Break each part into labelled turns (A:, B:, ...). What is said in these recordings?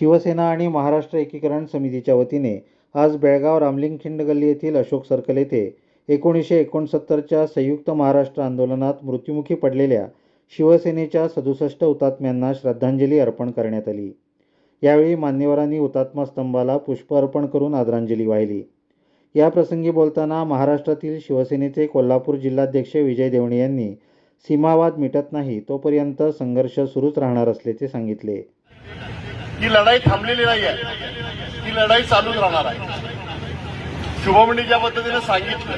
A: शिवसेना आणि महाराष्ट्र एकीकरण समितीच्या वतीने आज बेळगाव रामलिंगखिंड गल्ली येथील अशोक सर्कल येथे एकोणीसशे एकोणसत्तरच्या संयुक्त महाराष्ट्र आंदोलनात मृत्युमुखी पडलेल्या शिवसेनेच्या सदुसष्ट हुतात्म्यांना श्रद्धांजली अर्पण करण्यात आली. यावेळी मान्यवरांनी हुतात्मा स्तंभाला पुष्प अर्पण करून आदरांजली वाहिली. या प्रसंगी बोलताना महाराष्ट्रातील शिवसेनेचे कोल्हापूर जिल्हाध्यक्ष विजय देवणे यांनी सीमावाद मिटत नाही तोपर्यंत संघर्ष सुरूच राहणार असल्याचे सांगितले.
B: ही लढाई थांबलेली नाही आहे ही लढाई चालूच राहणार आहे. शुभमणी ज्या पद्धतीने सांगितलं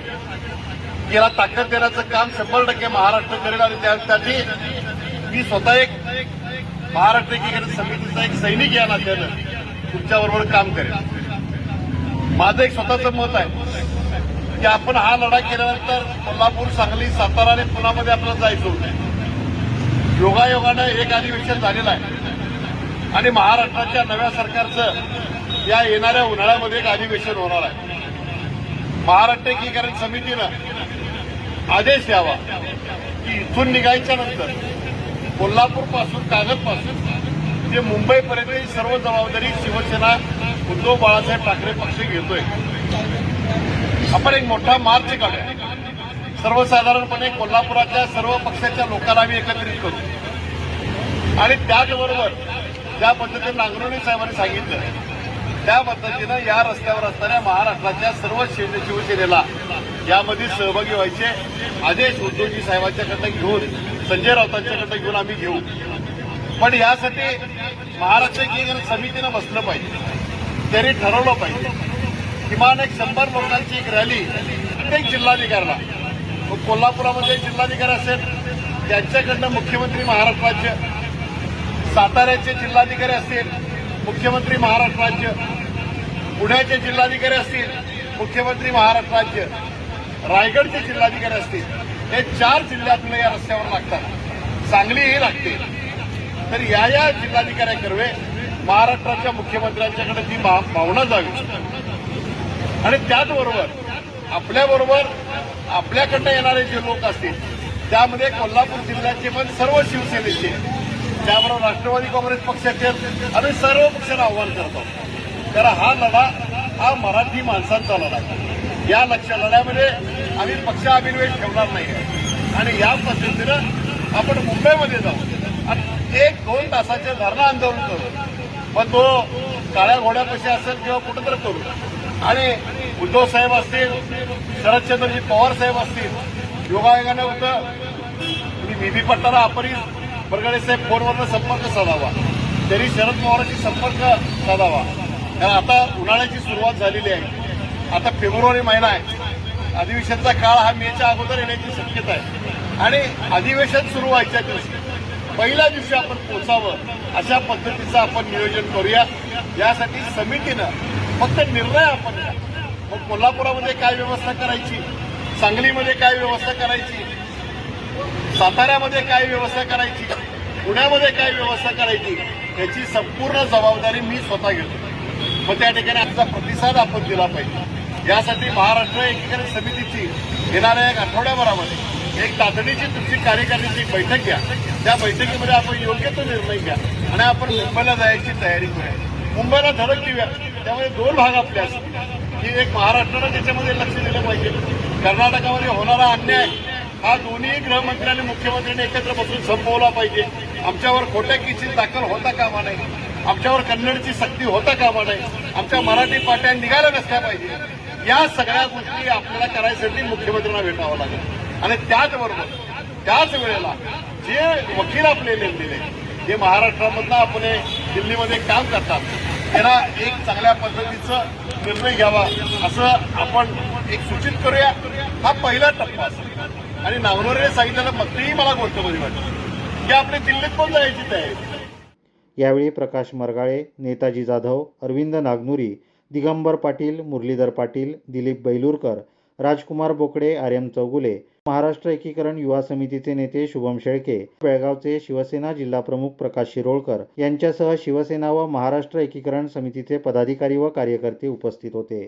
B: की याला ताकद देण्याचं काम शंभर टक्के महाराष्ट्र करेल आणि त्यासाठी मी स्वतः एक महाराष्ट्र एकीकरण समितीचा एक सैनिक या नात्यानं तुमच्याबरोबर काम करेल. माझं एक स्वतःचं मत आहे की आपण हा लढा केल्यानंतर कोल्हापूर सांगली सातारा आणि पुण्यामध्ये आपल्याला जायचं होतं. योगायोगानं एक अधिवेशन झालेलं आहे. आणि महाराष्ट्राच्या नव्या सरकारचं या येणाऱ्या उन्हाळ्यामध्ये एक अधिवेशन होणार आहे. महाराष्ट्र एकीकरण समितीनं आदेश द्यावा की इथून निघायच्या नंतर कोल्हापूरपासून कागदपासून ते मुंबईपर्यंत ही सर्व जबाबदारी शिवसेना उद्धव बाळासाहेब ठाकरे पक्ष घेतोय. आपण एक मोठा मार्च काढूया. सर्वसाधारणपणे कोल्हापुरातल्या सर्व पक्षाच्या लोकांना आम्ही एकत्रित करू. आणि त्याचबरोबर ज्या पद्धतीने नांगरोणी साहेबांनी सांगितलं त्या पद्धतीनं या रस्त्यावर असणाऱ्या महाराष्ट्राच्या सर्व शिवसेनेला यामध्ये सहभागी व्हायचे आदेश उद्धवजी साहेबांच्याकडनं घेऊन संजय राऊतांच्याकडनं घेऊन आम्ही घेऊ. पण यासाठी महाराष्ट्र एकीकरण समितीनं बसलं पाहिजे. त्यांनी ठरवलं पाहिजे. किमान एक शंभर लोकांची एक रॅली प्रत्येक जिल्हाधिकाऱ्याला. मग कोल्हापुरामध्ये जिल्हाधिकारी असेल त्यांच्याकडनं मुख्यमंत्री महाराष्ट्राचे साताऱ्याचे जिल्हाधिकारी असतील मुख्यमंत्री महाराष्ट्र राज्य. पुण्याचे जिल्हाधिकारी असतील मुख्यमंत्री महाराष्ट्र राज्य. रायगडचे जिल्हाधिकारी असतील हे चार जिल्ह्यातले या रस्त्यावर लागतात. सांगलीही लागते. तर या या जिल्हाधिकाऱ्याकरवे महाराष्ट्राच्या मुख्यमंत्र्यांच्याकडे ती भावना जावी. आणि त्याचबरोबर आपल्याबरोबर आपल्याकडनं येणारे जे लोक असतील त्यामध्ये कोल्हापूर जिल्ह्याचे पण सर्व शिवसेनेचे त्यामुळे राष्ट्रवादी काँग्रेस पक्षाचे आम्ही सर्व पक्षांना आव्हान करतो. तर हा लढा हा मराठी माणसांचा लढा या लक्ष लढ्यामध्ये आम्ही पक्ष अभिनिवेश ठेवणार नाही आणि या पद्धतीनं आपण मुंबईमध्ये जाऊ आणि एक दोन तासाचे धरणं आंदोलन करू. मग तो काळ्या घोड्यापाशी असेल किंवा कुठंतरी करू. आणि उद्धव साहेब असतील शरदचंद्रजी पवार साहेब असतील योगायोगानं होतं. मी बीबी पट्टाला अपरी बरगडे साहेब फोनवरनं संपर्क साधावा. तरी शरद पवारांशी संपर्क साधावा. कारण आता उन्हाळ्याची सुरुवात झालेली आहे. आता फेब्रुवारी महिना आहे. अधिवेशनचा काळ हा मेच्या अगोदर येण्याची शक्यता आहे. आणि अधिवेशन सुरू व्हायच्या दिवशी पहिल्या दिवशी आपण पोचावं अशा पद्धतीचं आपण नियोजन करूया. यासाठी समितीनं फक्त निर्णय आपण मग कोल्हापुरामध्ये काय व्यवस्था करायची? सांगलीमध्ये काय व्यवस्था करायची? साताऱ्यामध्ये काय व्यवस्था करायची? पुण्यामध्ये काय व्यवस्था करायची? याची संपूर्ण जबाबदारी मी स्वतः घेतो. मग त्या ठिकाणी आमचा प्रतिसाद आपण दिला पाहिजे. यासाठी महाराष्ट्र एकीकरण समितीची येणाऱ्या एक आठवड्याभरामध्ये एक तातडीची तुमची कार्यकारिणीची बैठक घ्या. त्या बैठकीमध्ये आपण योग्य तो निर्णय घ्या आणि आपण मुंबईला जायची तयारी करूया. मुंबईला धडक देऊया त्यामुळे दोन भाग आपले असतील. की एक महाराष्ट्राला त्याच्यामध्ये लक्ष दिलं पाहिजे. कर्नाटकामध्ये होणारा अन्याय हा दोन्ही गृहमंत्री आणि मुख्यमंत्र्यांनी एकत्र बसून संपवला पाहिजे. आमच्यावर खोट्या किचित दाखल होता कामा नाही आमच्यावर कन्नडची सक्ती होता कामा नाही आमच्या मराठी पाट्या निघाल्या नसल्या पाहिजे. या सगळ्या गोष्टी आपल्याला करायसाठी मुख्यमंत्र्यांना भेटावं लागेल. आणि त्याचबरोबर त्याच वेळेला जे वकील आपले नेमलेले जे महाराष्ट्रामधनं आपले दिल्लीमध्ये काम करतात त्यांना एक चांगल्या पद्धतीचं निर्णय घ्यावा असं आपण एक सूचित करूया. हा पहिला टप्पा असेल. आणि नावनवरेने सांगितलेलं तेही मला गोष्टमध्ये वाटतं. की आपले दिल्लीत पण जायची तयारी
A: यावेळी प्रकाश मरगाळे नेताजी जाधव अरविंद नागनुरी दिगंबर पाटील मुरलीधर पाटील दिलीप बैलूरकर राजकुमार बोकडे आर एम चौगुले महाराष्ट्र एकीकरण युवा समितीचे नेते शुभम शेळके बेळगावचे शिवसेना जिल्हाप्रमुख प्रकाश शिरोळकर यांच्यासह शिवसेना व महाराष्ट्र एकीकरण समितीचे पदाधिकारी व कार्यकर्ते उपस्थित होते.